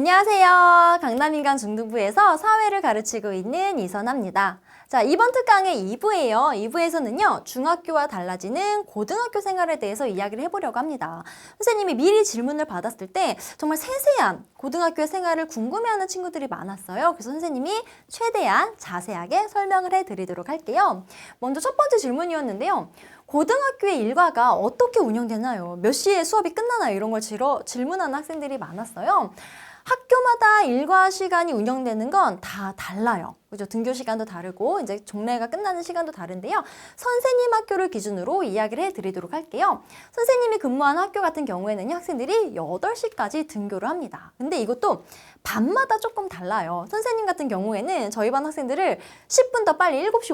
안녕하세요. 강남인간 중등부에서 사회를 가르치고 있는 이선아입니다. 자, 이번 특강의 2부예요. 2부에서는요, 중학교와 달라지는 고등학교 생활에 대해서 이야기를 해보려고 합니다. 선생님이 미리 질문을 받았을 때 정말 세세한 고등학교 생활을 궁금해하는 친구들이 많았어요. 그래서 선생님이 최대한 자세하게 설명을 해드리도록 할게요. 먼저 첫 번째 질문이었는데요. 고등학교의 일과가 어떻게 운영되나요? 몇 시에 수업이 끝나나요? 이런 걸 질문하는 학생들이 많았어요. 학교마다 일과 시간이 운영되는 건 다 달라요. 그죠? 등교 시간도 다르고 이제 종례가 끝나는 시간도 다른데요. 선생님 학교를 기준으로 이야기를 해드리도록 할게요. 선생님이 근무하는 학교 같은 경우에는 학생들이 8시까지 등교를 합니다. 근데 이것도 반마다 조금 달라요. 선생님 같은 경우에는 저희 반 학생들을 10분 더 빨리 7시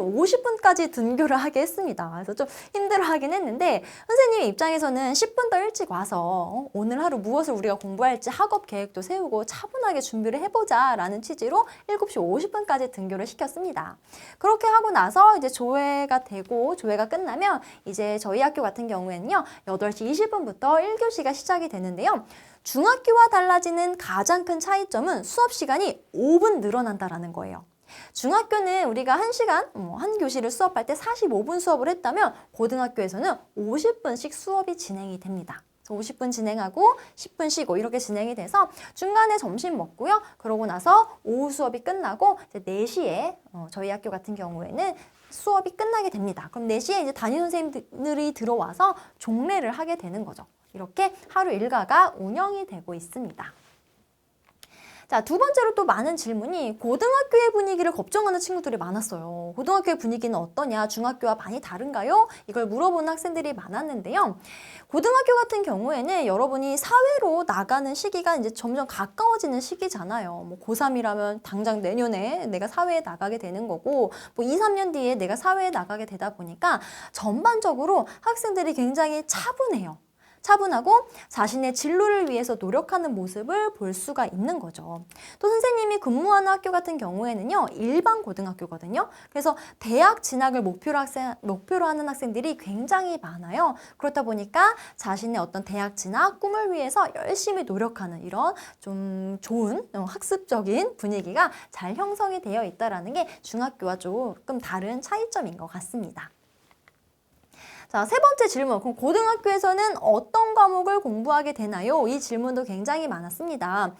50분까지 등교를 하게 했습니다. 그래서 좀 힘들어하긴 했는데 선생님 입장에서는 10분 더 일찍 와서 어, 오늘 하루 무엇을 우리가 공부할지 학업 계획도 세우고 차분하게 준비를 해보자 라는 취지로 7시 50분까지 등교 를 시켰습니다. 그렇게 하고 나서 이제 조회가 되고 조회가 끝나면 이제 저희 학교 같은 경우에는요 8시 20분부터 1교시가 시작이 되는데요. 중학교와 달라지는 가장 큰 차이점은 수업 시간이 5분 늘어난다라는 거예요. 중학교는 우리가 한시간뭐한 교시를 수업할 때 45분 수업을 했다면 고등학교에서는 50분씩 수업이 진행이 됩니다. 50분 진행하고 10분 쉬고 이렇게 진행이 돼서 중간에 점심 먹고요. 그러고 나서 오후 수업이 끝나고 이제 4시에 어, 저희 학교 같은 경우에는 수업이 끝나게 됩니다. 그럼 4시에 이제 담임 선생님들이 들어와서 종례를 하게 되는 거죠. 이렇게 하루 일과가 운영이 되고 있습니다. 자, 두 번째로 또 많은 질문이 고등학교의 분위기를 걱정하는 친구들이 많았어요. 고등학교의 분위기는 어떠냐? 중학교와 많이 다른가요? 이걸 물어보는 학생들이 많았는데요. 고등학교 같은 경우에는 여러분이 사회로 나가는 시기가 이제 점점 가까워지는 시기잖아요. 뭐 고3이라면 당장 내년에 내가 사회에 나가게 되는 거고, 뭐 2, 3년 뒤에 내가 사회에 나가게 되다 보니까 전반적으로 학생들이 굉장히 차분해요. 차분하고 자신의 진로를 위해서 노력하는 모습을 볼 수가 있는 거죠. 또 선생님이 근무하는 학교 같은 경우에는요, 일반 고등학교거든요. 그래서 대학 진학을 목표로, 학생, 목표로 하는 학생들이 굉장히 많아요. 그렇다 보니까 자신의 어떤 대학 진학 꿈을 위해서 열심히 노력하는 이런 좀 좋은 어, 학습적인 분위기가 잘 형성이 되어 있다라는 게 중학교와 조금 다른 차이점인 것 같습니다. 자, 세 번째 질문. 그럼 고등학교에서는 어떤 과목을 공부하게 되나요? 이 질문도 굉장히 많았습니다.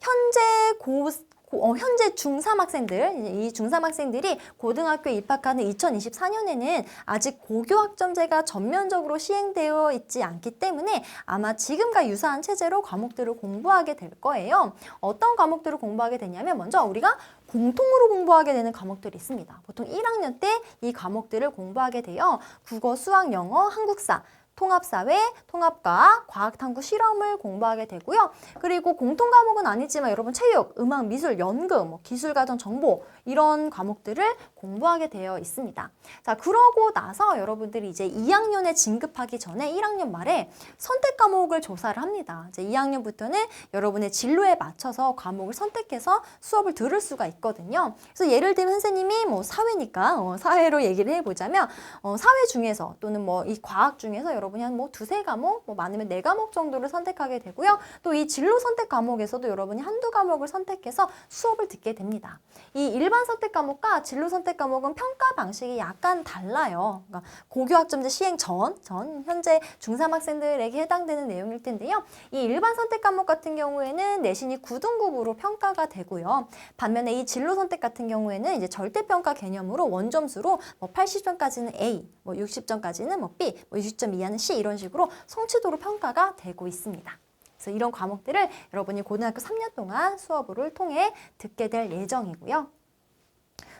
현재 고, 고- 어, 현재 중3 학생들, 이 중3 학생들이 고등학교에 입학하는 2024년에는 아직 고교 학점제가 전면적으로 시행되어 있지 않기 때문에 아마 지금과 유사한 체제로 과목들을 공부하게 될 거예요. 어떤 과목들을 공부하게 되냐면 먼저 우리가 공통으로 공부하게 되는 과목들이 있습니다. 보통 1학년 때 이 과목들을 공부하게 돼요. 국어, 수학, 영어, 한국사, 통합사회, 통합과학, 과학탐구 실험을 공부하게 되고요. 그리고 공통 과목은 아니지만 여러분 체육, 음악, 미술, 연극, 뭐 기술가정 정보 이런 과목들을 공부하게 되어 있습니다. 자, 그러고 나서 여러분들이 이제 2학년에 진급하기 전에 1학년 말에 선택 과목을 조사를 합니다. 이제 2학년부터는 여러분의 진로에 맞춰서 과목을 선택해서 수업을 들을 수가 있거든요. 그래서 예를 들면 선생님이 뭐 사회니까 어, 사회로 얘기를 해보자면 어, 사회 중에서 또는 뭐 이 과학 중에서 여러분이 한 뭐 두세 과목, 뭐 많으면 네 과목 정도를 선택하게 되고요. 또 이 진로 선택 과목에서도 여러분이 한두 과목을 선택해서 수업을 듣게 됩니다. 이 일반 선택 과목과 진로 선택 과목은 평가 방식이 약간 달라요. 그러니까 고교학점제 시행 전, 전 현재 중3 학생들에게 해당되는 내용일 텐데요. 이 일반 선택 과목 같은 경우에는 내신이 9등급으로 평가가 되고요. 반면에 이 진로 선택 같은 경우에는 이제 절대 평가 개념으로 원점수로 뭐 80점까지는 A, 뭐 60점까지는 뭐 B, 뭐 60점 이하는 C 이런 식으로 성취도로 평가가 되고 있습니다. 그래서 이런 과목들을 여러분이 고등학교 3년 동안 수업을 통해 듣게 될 예정이고요.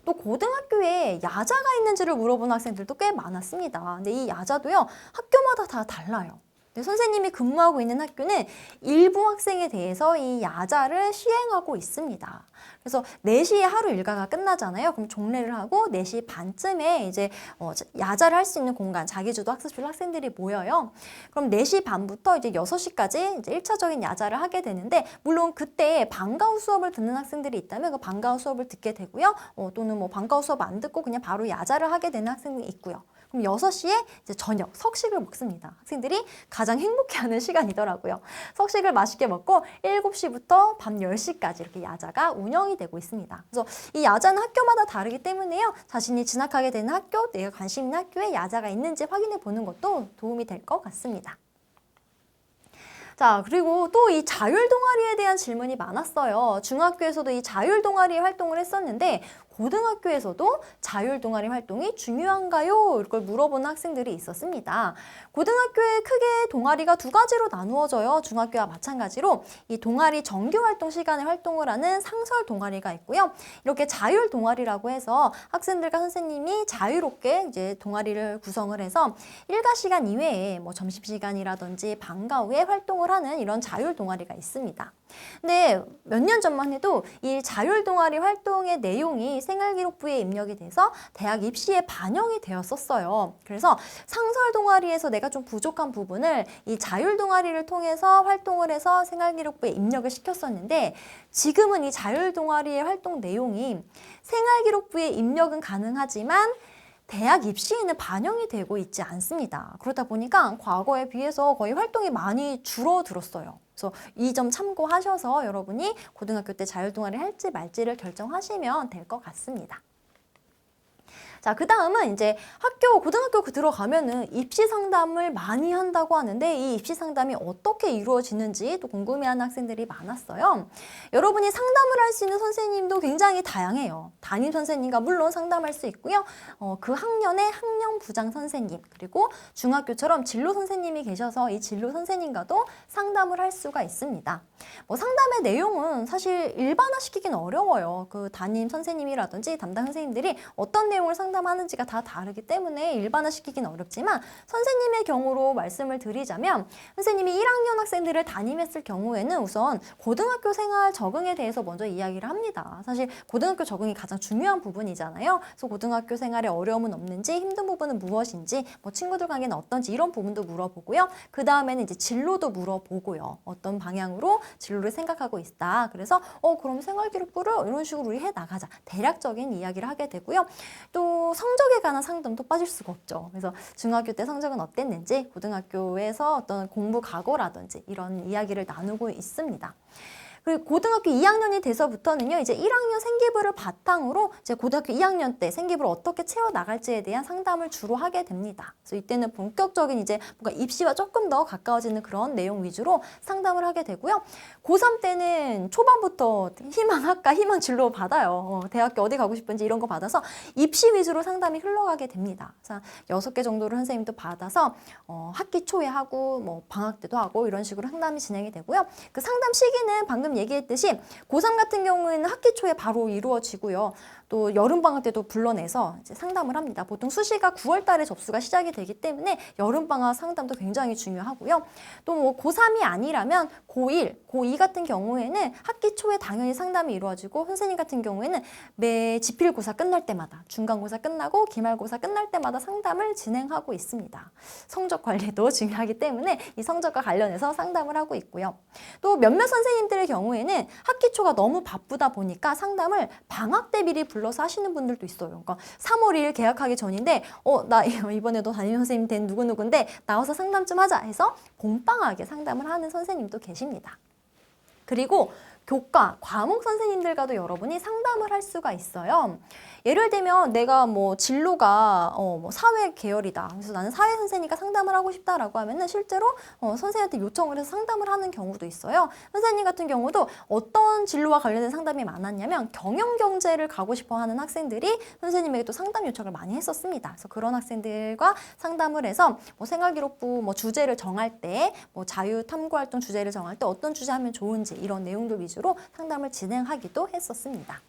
또 고등학교에 야자가 있는지를 물어보는 학생들도 꽤 많았습니다. 근데 이 야자도요, 학교마다 다 달라요. 선생님이 근무하고 있는 학교는 일부 학생에 대해서 이 야자를 시행하고 있습니다. 그래서 4시에 하루 일과가 끝나잖아요. 그럼 종례를 하고 4시 반쯤에 이제 어, 야자를 할 수 있는 공간, 자기주도 학습실 학생들이 모여요. 그럼 4시 반부터 이제 6시까지 이제 1차적인 야자를 하게 되는데 물론 그때 방과후 수업을 듣는 학생들이 있다면 그 방과후 수업을 듣게 되고요. 어, 또는 뭐 방과후 수업 안 듣고 그냥 바로 야자를 하게 되는 학생이 있고요. 그럼 6시에 이제 저녁 석식을 먹습니다. 학생들이 가장 행복해하는 시간이더라고요. 석식을 맛있게 먹고 7시부터 밤 10시까지 이렇게 야자가 운영이 되고 있습니다. 그래서 이 야자는 학교마다 다르기 때문에요. 자신이 진학하게 되는 학교, 내가 관심 있는 학교에 야자가 있는지 확인해 보는 것도 도움이 될 것 같습니다. 자, 그리고 또 이 자율 동아리에 대한 질문이 많았어요. 중학교에서도 이 자율 동아리 활동을 했었는데 고등학교에서도 자율 동아리 활동이 중요한가요? 이걸 물어보는 학생들이 있었습니다. 고등학교에 크게 동아리가 두 가지로 나누어져요. 중학교와 마찬가지로 이 동아리 정규 활동 시간에 활동을 하는 상설 동아리가 있고요. 이렇게 자율 동아리라고 해서 학생들과 선생님이 자유롭게 이제 동아리를 구성을 해서 일과 시간 이외에 뭐 점심 시간이라든지 방과 후에 활동을 하는 이런 자율 동아리가 있습니다. 근데 몇 년 전만 해도 이 자율 동아리 활동의 내용이 생활기록부에 입력이 돼서 대학 입시에 반영이 되었었어요. 그래서 상설 동아리에서 내가 좀 부족한 부분을 이 자율 동아리를 통해서 활동을 해서 생활기록부에 입력을 시켰었는데 지금은 이 자율 동아리의 활동 내용이 생활기록부에 입력은 가능하지만 대학 입시에는 반영이 되고 있지 않습니다. 그러다 보니까 과거에 비해서 거의 활동이 많이 줄어들었어요. 그래서 이 점 참고하셔서 여러분이 고등학교 때 자율동아리 할지 말지를 결정하시면 될 것 같습니다. 자, 그 다음은 이제 학교, 고등학교 그 들어가면은 입시 상담을 많이 한다고 하는데 이 입시 상담이 어떻게 이루어지는지 또 궁금해하는 학생들이 많았어요. 여러분이 상담을 할 수 있는 선생님도 굉장히 다양해요. 담임 선생님과 물론 상담할 수 있고요. 어, 그 학년의 학년 부장 선생님 그리고 중학교처럼 진로 선생님이 계셔서 이 진로 선생님과도 상담을 할 수가 있습니다. 뭐 상담의 내용은 사실 일반화시키기는 어려워요. 그 담임 선생님이라든지 담당 선생님들이 어떤 내용을 상담 하는지가 다 다르기 때문에 일반화시키기는 어렵지만 선생님의 경우로 말씀을 드리자면 선생님이 1학년 학생들을 담임했을 경우에는 우선 고등학교 생활 적응에 대해서 먼저 이야기를 합니다. 사실 고등학교 적응이 가장 중요한 부분이잖아요. 그래서 고등학교 생활에 어려움은 없는지 힘든 부분은 무엇인지 뭐 친구들 관계는 어떤지 이런 부분도 물어보고요. 그 다음에는 이제 진로도 물어보고요. 어떤 방향으로 진로를 생각하고 있다. 그래서 어 그럼 생활 기록부를 이런 식으로 우리 해 나가자. 대략적인 이야기를 하게 되고요. 또 성적에 관한 상담도 빠질 수가 없죠. 그래서 중학교 때 성적은 어땠는지 고등학교에서 어떤 공부 각오라든지 이런 이야기를 나누고 있습니다. 그리고 고등학교 2학년이 돼서부터는요, 이제 1학년 생기부를 바탕으로 이제 고등학교 2학년 때 생기부를 어떻게 채워 나갈지에 대한 상담을 주로 하게 됩니다. 그래서 이때는 본격적인 이제 뭔가 입시와 조금 더 가까워지는 그런 내용 위주로 상담을 하게 되고요. 고3 때는 초반부터 희망 학과, 희망 진로 받아요. 어, 대학교 어디 가고 싶은지 이런 거 받아서 입시 위주로 상담이 흘러가게 됩니다. 그래서 여섯 개 정도를 선생님도 받아서 어, 학기 초에 하고 뭐 방학 때도 하고 이런 식으로 상담이 진행이 되고요. 그 상담 시기는 방금 얘기했듯이 고3 같은 경우에는 학기 초에 바로 이루어지고요. 또 여름방학 때도 불러내서 이제 상담을 합니다. 보통 수시가 9월 달에 접수가 시작이 되기 때문에 여름방학 상담도 굉장히 중요하고요. 또 뭐 고3이 아니라면 고1, 고2 같은 경우에는 학기 초에 당연히 상담이 이루어지고 선생님 같은 경우에는 매 지필고사 끝날 때마다 중간고사 끝나고 기말고사 끝날 때마다 상담을 진행하고 있습니다. 성적 관리도 중요하기 때문에 이 성적과 관련해서 상담을 하고 있고요. 또 몇몇 선생님들의 경우에는 학기 초가 너무 바쁘다 보니까 상담을 방학 때 미리 불러 서 하시는 분들도 있어요. 그러니까 3월 2일 개학하기 전인데 어 나 이번에도 담임 선생님 된 누구누구인데 나와서 상담 좀 하자 해서 봄방학에 상담을 하는 선생님도 계십니다. 그리고 교과, 과목 선생님들과도 여러분이 상담을 할 수가 있어요. 예를 들면 내가 뭐 진로가 어, 뭐 사회 계열이다. 그래서 나는 사회 선생님과 상담을 하고 싶다라고 하면은 실제로 어, 선생님한테 요청을 해서 상담을 하는 경우도 있어요. 선생님 같은 경우도 어떤 진로와 관련된 상담이 많았냐면 경영 경제를 가고 싶어 하는 학생들이 선생님에게 또 상담 요청을 많이 했었습니다. 그래서 그런 학생들과 상담을 해서 뭐 생활 기록부 뭐 주제를 정할 때 뭐 자유 탐구 활동 주제를 정할 때 어떤 주제 하면 좋은지 이런 내용들 위주 로 상담을 진행하기도 했었습니다.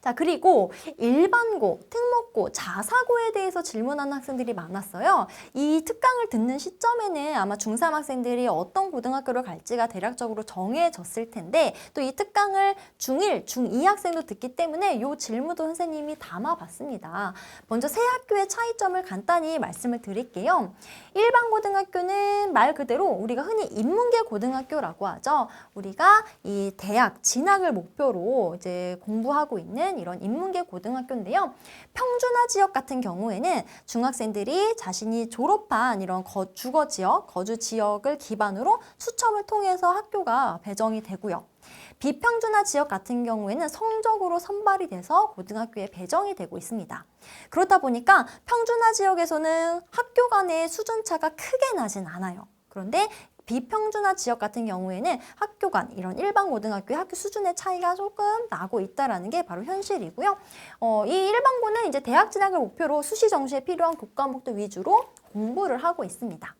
자, 그리고 일반고, 특목 특목고, 자사고에 대해서 질문하는 학생들이 많았어요. 이 특강을 듣는 시점에는 아마 중3 학생들이 어떤 고등학교를 갈지가 대략적으로 정해졌을 텐데 또 이 특강을 중1, 중2 학생도 듣기 때문에 이 질문도 선생님이 담아봤습니다. 먼저 세 학교의 차이점을 간단히 말씀을 드릴게요. 일반 고등학교는 말 그대로 우리가 흔히 인문계 고등학교라고 하죠. 우리가 이 대학 진학을 목표로 이제 공부하고 있는 이런 인문계 고등학교인데요. 평준화 지역 같은 경우에는 중학생들이 자신이 졸업한 이런 거, 주거 지역, 거주 지역을 기반으로 수첩을 통해서 학교가 배정이 되고요. 비평준화 지역 같은 경우에는 성적으로 선발이 돼서 고등학교에 배정이 되고 있습니다. 그렇다 보니까 평준화 지역에서는 학교 간의 수준 차가 크게 나진 않아요. 그런데 비평준화 지역 같은 경우에는 학교 간 이런 일반 고등학교의 학교 수준의 차이가 조금 나고 있다라는 게 바로 현실이고요. 어, 이 일반고는 이제 대학 진학을 목표로 수시 정시에 필요한 교과목들 위주로 공부를 하고 있습니다.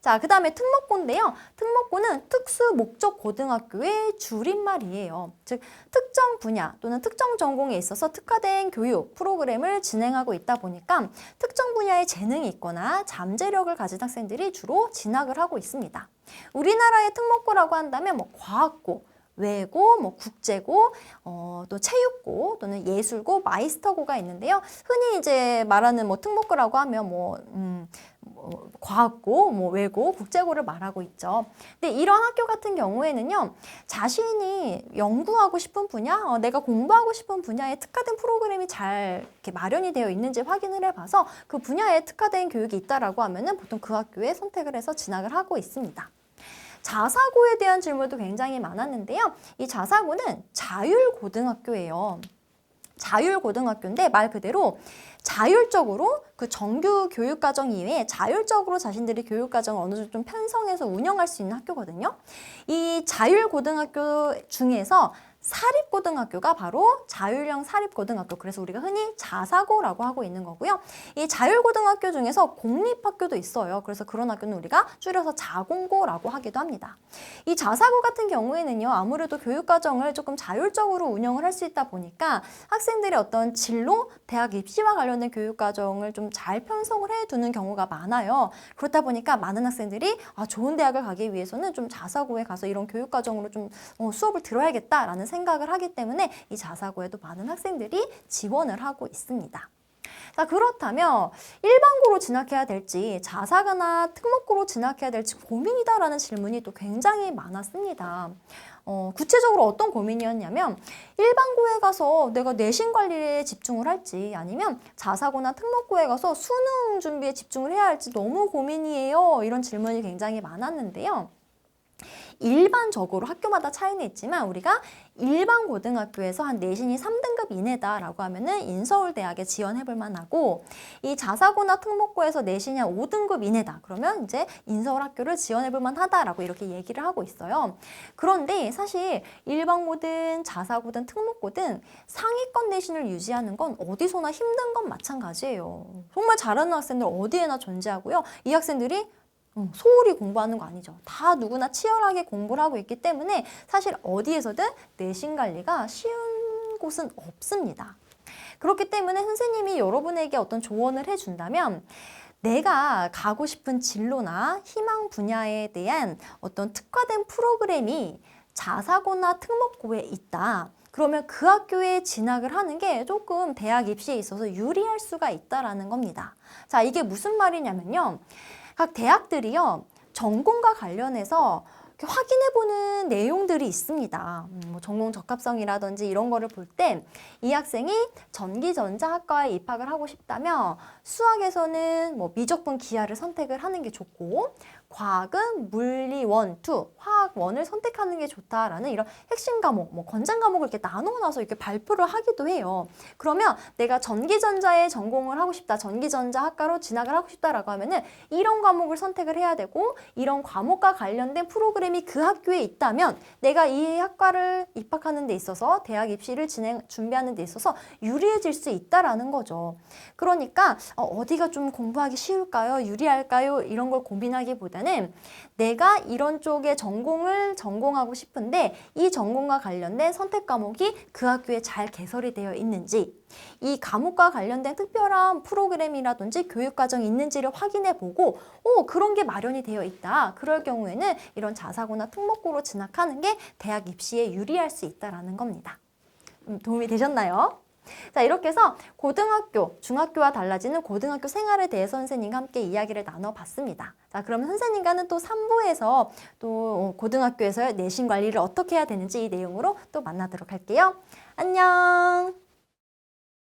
자, 그 다음에 특목고인데요. 특목고는 특수 목적 고등학교의 줄임말이에요. 즉, 특정 분야 또는 특정 전공에 있어서 특화된 교육 프로그램을 진행하고 있다 보니까 특정 분야에 재능이 있거나 잠재력을 가진 학생들이 주로 진학을 하고 있습니다. 우리나라의 특목고라고 한다면 뭐 과학고, 외고, 뭐 국제고, 어, 또 체육고 또는 예술고, 마이스터고가 있는데요. 흔히 이제 말하는 뭐 특목고라고 하면 뭐, 음, 뭐 과학고, 뭐 외고, 국제고를 말하고 있죠. 근데 이런 학교 같은 경우에는요, 자신이 연구하고 싶은 분야, 어, 내가 공부하고 싶은 분야에 특화된 프로그램이 잘 이렇게 마련이 되어 있는지 확인을 해봐서 그 분야에 특화된 교육이 있다라고 하면은 보통 그 학교에 선택을 해서 진학을 하고 있습니다. 자사고에 대한 질문도 굉장히 많았는데요. 이 자사고는 자율고등학교예요. 자율고등학교인데 말 그대로 자율적으로 그 정규 교육과정 이외에 자율적으로 자신들이 교육과정을 어느 정도 좀 편성해서 운영할 수 있는 학교거든요. 이 자율고등학교 중에서 사립고등학교가 바로 자율형 사립고등학교 그래서 우리가 흔히 자사고라고 하고 있는 거고요. 이 자율고등학교 중에서 공립학교도 있어요. 그래서 그런 학교는 우리가 줄여서 자공고라고 하기도 합니다. 이 자사고 같은 경우에는요. 아무래도 교육과정을 조금 자율적으로 운영을 할 수 있다 보니까 학생들의 어떤 진로, 대학 입시와 관련된 교육과정을 좀 잘 편성을 해두는 경우가 많아요. 그렇다 보니까 많은 학생들이 아, 좋은 대학을 가기 위해서는 좀 자사고에 가서 이런 교육과정으로 좀 어, 수업을 들어야겠다라는 생각을 하기 때문에 이 자사고에도 많은 학생들이 지원을 하고 있습니다. 자, 그렇다면 일반고로 진학해야 될지 자사고나 특목고로 진학해야 될지 고민이다라는 질문이 또 굉장히 많았습니다. 어, 구체적으로 어떤 고민이었냐면 일반고에 가서 내가 내신 관리에 집중을 할지 아니면 자사고나 특목고에 가서 수능 준비에 집중을 해야 할지 너무 고민이에요. 이런 질문이 굉장히 많았는데요. 일반적으로 학교마다 차이는 있지만 우리가 일반 고등학교에서 한 내신이 3등급 이내다라고 하면은 인서울대학에 지원해 볼 만하고 이 자사고나 특목고에서 내신이 한 5등급 이내다 그러면 이제 인서울 학교를 지원해 볼 만하다라고 이렇게 얘기를 하고 있어요. 그런데 사실 일반고든 자사고든 특목고든 상위권 내신을 유지하는 건 어디서나 힘든 건 마찬가지예요. 정말 잘하는 학생들 어디에나 존재하고요. 이 학생들이 음, 소홀히 공부하는 거 아니죠. 다 누구나 치열하게 공부를 하고 있기 때문에 사실 어디에서든 내신 관리가 쉬운 곳은 없습니다. 그렇기 때문에 선생님이 여러분에게 어떤 조언을 해준다면 내가 가고 싶은 진로나 희망 분야에 대한 어떤 특화된 프로그램이 자사고나 특목고에 있다. 그러면 그 학교에 진학을 하는 게 조금 대학 입시에 있어서 유리할 수가 있다라는 겁니다. 자, 이게 무슨 말이냐면요. 각 대학들이요 전공과 관련해서 확인해보는 내용들이 있습니다. 음, 뭐 전공 적합성이라든지 이런 거를 볼 때 이 학생이 전기전자학과에 입학을 하고 싶다면 수학에서는 뭐 미적분 기하를 선택을 하는 게 좋고 과학은 물리 원, 투, 화학 원을 선택하는 게 좋다라는 이런 핵심 과목, 뭐 권장 과목을 이렇게 나눠놔서 이렇게 발표를 하기도 해요. 그러면 내가 전기전자에 전공을 하고 싶다, 전기전자 학과로 진학을 하고 싶다라고 하면은 이런 과목을 선택을 해야 되고 이런 과목과 관련된 프로그램이 그 학교에 있다면 내가 이 학과를 입학하는 데 있어서 대학 입시를 진행 준비하는 데 있어서 유리해질 수 있다라는 거죠. 그러니까 어, 어디가 좀 공부하기 쉬울까요? 유리할까요? 이런 걸 고민하기보다는 뭐냐면은 내가 이런 쪽의 전공을 전공하고 싶은데 이 전공과 관련된 선택 과목이 그 학교에 잘 개설이 되어 있는지 이 과목과 관련된 특별한 프로그램이라든지 교육 과정이 있는지를 확인해 보고 오 그런 게 마련이 되어 있다. 그럴 경우에는 이런 자사고나 특목고로 진학하는 게 대학 입시에 유리할 수 있다라는 겁니다. 음, 도움이 되셨나요? 자, 이렇게 해서 고등학교, 중학교와 달라지는 고등학교 생활에 대해서 선생님과 함께 이야기를 나눠봤습니다. 자, 그럼 선생님과는 또 3부에서 또 고등학교에서의 내신 관리를 어떻게 해야 되는지 이 내용으로 또 만나도록 할게요. 안녕!